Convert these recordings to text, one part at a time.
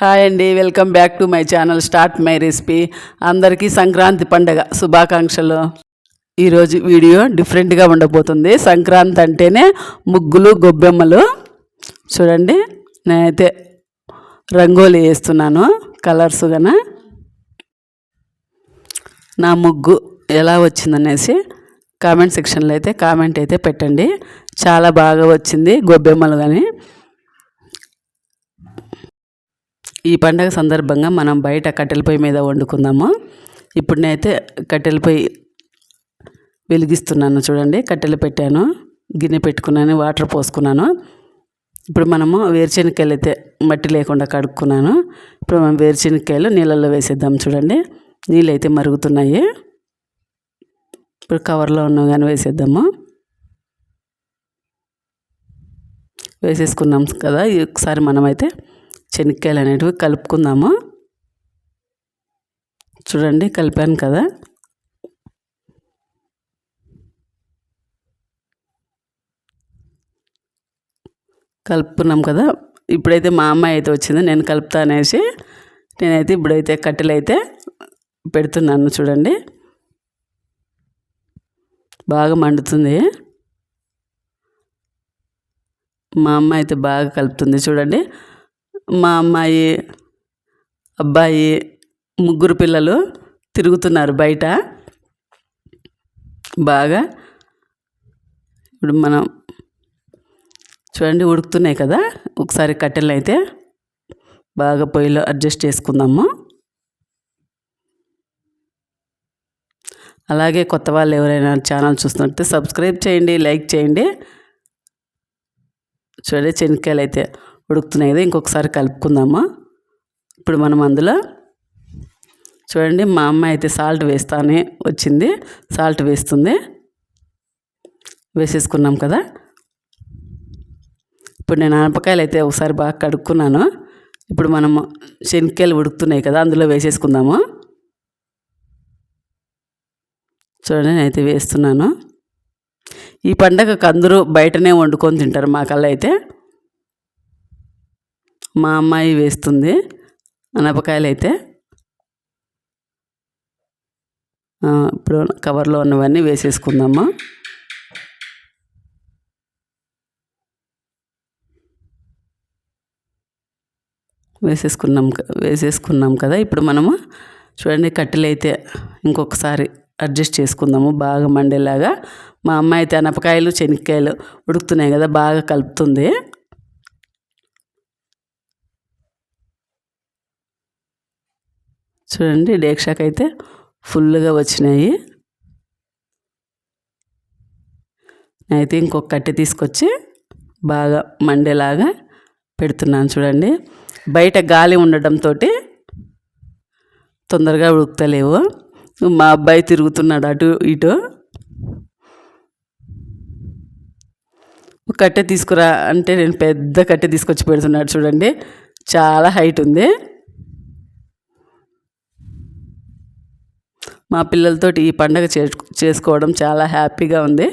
Hi అండి welcome back to my channel start my recipe అందరికీ సంక్రాంతి పండగ శుభాకాంక్షలు. ఈరోజు వీడియో డిఫరెంట్గా ఉండబోతుంది. సంక్రాంతి అంటేనే ముగ్గులు గొబ్బెమ్మలు. చూడండి నేనైతే రంగోలీ వేస్తున్నాను కలర్స్గా నా ముగ్గు ఎలా వచ్చిందనేసి కామెంట్ సెక్షన్లో అయితే కామెంట్ అయితే పెట్టండి. చాలా బాగా వచ్చింది గొబ్బెమ్మలు కానీ ఈ పండగ సందర్భంగా మనం బయట కట్టెల పొయ్యి మీద వండుకుందాము? ఇప్పుడు నేనైతే కట్టెల పొయ్యి వెలిగిస్తున్నాను చూడండి. కట్టెలు పెట్టాను గిన్నె పెట్టుకున్నాను వాటర్ పోసుకున్నాను. ఇప్పుడు మనము వేరుశెనక్కాయలు అయితే మట్టి లేకుండా కడుక్కున్నాను. ఇప్పుడు మనం వేరుశెనక్కాయలు నీళ్ళల్లో వేసేద్దాం చూడండి. నీళ్ళు అయితే మరుగుతున్నాయి. ఇప్పుడు కవర్లో ఉన్న కానీ వేసేద్దాము. వేసేసుకున్నాం కదా ఒకసారి మనమైతే శనక్కాయలు అనేటివి కలుపుకుందాము. చూడండి కలిపాను కదా. కలుపుకున్నాం కదా. ఇప్పుడైతే మా అమ్మాయి అయితే వచ్చింది నేను కలుపుతా అనేసి నేనైతే ఇప్పుడైతే కట్టెలు అయితే పెడుతున్నాను చూడండి. బాగా మండుతుంది. మా అమ్మ అయితే బాగా కలుపుతుంది చూడండి. మా అమ్మాయి అబ్బాయి ముగ్గురు పిల్లలు తిరుగుతున్నారు బయట. బాగా ఇప్పుడు మనం చూడండి ఉడుకుతున్నాయి కదా ఒకసారి కట్టెలు అయితే బాగా పొయ్యిలో అడ్జస్ట్ చేసుకుందాము. అలాగే కొత్త వాళ్ళు ఎవరైనా ఛానల్ చూస్తున్నట్టే సబ్స్క్రైబ్ చేయండి లైక్ చేయండి. చూడండి చెనిక్కాయలు అయితే ఉడుకుతున్నాయి కదా ఇంకొకసారి కలుపుకుందాము? ఇప్పుడు మనం అందులో చూడండి మా అమ్మ అయితే సాల్ట్ వేస్తానే వచ్చింది సాల్ట్ వేస్తుంది. వేసేసుకున్నాం కదా. ఇప్పుడు నేను ఆనపకాయలు అయితే ఒకసారి బాగా కడుక్కున్నాను. ఇప్పుడు మనము శనక్కాయలు ఉడుకుతున్నాయి కదా అందులో వేసేసుకుందాము. చూడండి నేనైతే వేస్తున్నాను. ఈ పండగకు అందరూ బయటనే వండుకొని తింటారు మా కల్లా అయితే. మా అమ్మాయి వేస్తుంది అనపకాయలు అయితే ఇప్పుడు కవర్లో ఉన్నవన్నీ వేసేసుకుందామా. వేసేసుకున్నాం వేసేసుకున్నాం కదా. ఇప్పుడు మనము చూడండి కట్టెలైతే ఇంకొకసారి అడ్జస్ట్ చేసుకుందాము. బాగా మండేలాగా. మా అమ్మాయి అయితే అనపకాయలు శనక్కాయలు ఉడుకుతున్నాయి కదా బాగా కలుపుతుంది. చూడండి డేక్షాకి అయితే ఫుల్గా వచ్చినాయి. అయితే ఇంకొక కట్టె తీసుకొచ్చి బాగా మండేలాగా పెడుతున్నాను చూడండి. బయట గాలి ఉండటంతో తొందరగా ఉడుకుతలేవు. మా అబ్బాయి తిరుగుతున్నాడు అటు ఇటు. కట్టె తీసుకురా అంటే నేను పెద్ద కట్టె తీసుకొచ్చి పెడుతున్నాడు చూడండి. చాలా హైట్ ఉంది. మా పిల్లలతోటి ఈ పండగ చేసుకోవడం చాలా హ్యాపీగా ఉంది.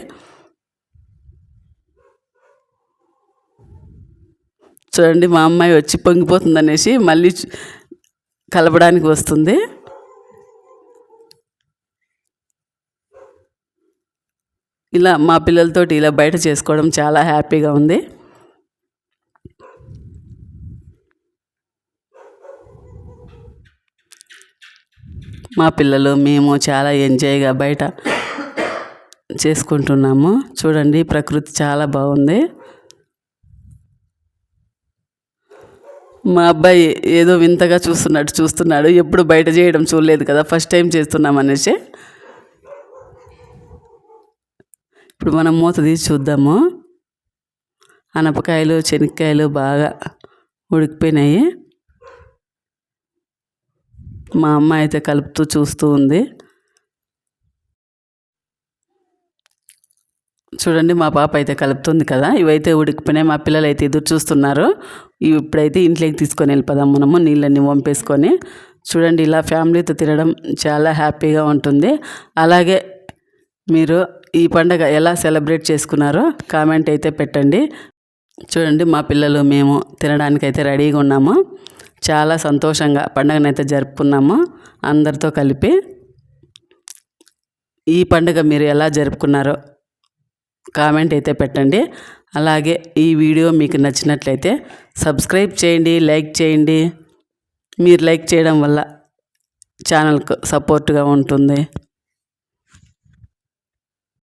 చూడండి మా అమ్మాయి వచ్చి పొంగిపోతుంది అనేసి మళ్ళీ కలపడానికి వస్తుంది. ఇలా మా పిల్లలతోటి ఇలా బయట చేసుకోవడం చాలా హ్యాపీగా ఉంది. మా పిల్లలు మేము చాలా ఎంజాయ్గా బయట చేసుకుంటున్నాము. చూడండి ప్రకృతి చాలా బాగుంది. మా అబ్బాయి ఏదో వింతగా చూస్తున్నట్టు చూస్తున్నాడు. ఎప్పుడు బయట చేయడం చూడలేదు కదా ఫస్ట్ టైం చేస్తున్నాం అనేసి. ఇప్పుడు మనం మూత తీసి చూద్దాము. అనపకాయలు శనక్కాయలు బాగా ఉడికిపోయినాయి. మా అమ్మ అయితే కలుపుతూ చూస్తూ ఉంది. చూడండి మా పాప అయితే కలుపుతుంది కదా. ఇవైతే ఉడికిపోయినాయి. మా పిల్లలు అయితే ఎదురు చూస్తున్నారు. ఇప్పుడైతే ఇంట్లోకి తీసుకొని వెళ్ళిపోదాం మనము నీళ్ళన్నీ వంపేసుకొని. చూడండి ఇలా ఫ్యామిలీతో తినడం చాలా హ్యాపీగా ఉంటుంది. అలాగే మీరు ఈ పండగ ఎలా సెలబ్రేట్ చేసుకున్నారో కామెంట్ అయితే పెట్టండి. చూడండి మా పిల్లలు మేము తినడానికైతే రెడీగా ఉన్నాము. చాలా సంతోషంగా పండుగనైతే జరుపుకున్నాము అందరితో కలిపి. ఈ పండుగ మీరు ఎలా జరుపుకున్నారో కామెంట్ అయితే పెట్టండి. అలాగే ఈ వీడియో మీకు నచ్చినట్లయితే సబ్స్క్రైబ్ చేయండి లైక్ చేయండి. మీరు లైక్ చేయడం వల్ల ఛానల్కు సపోర్ట్గా ఉంటుంది.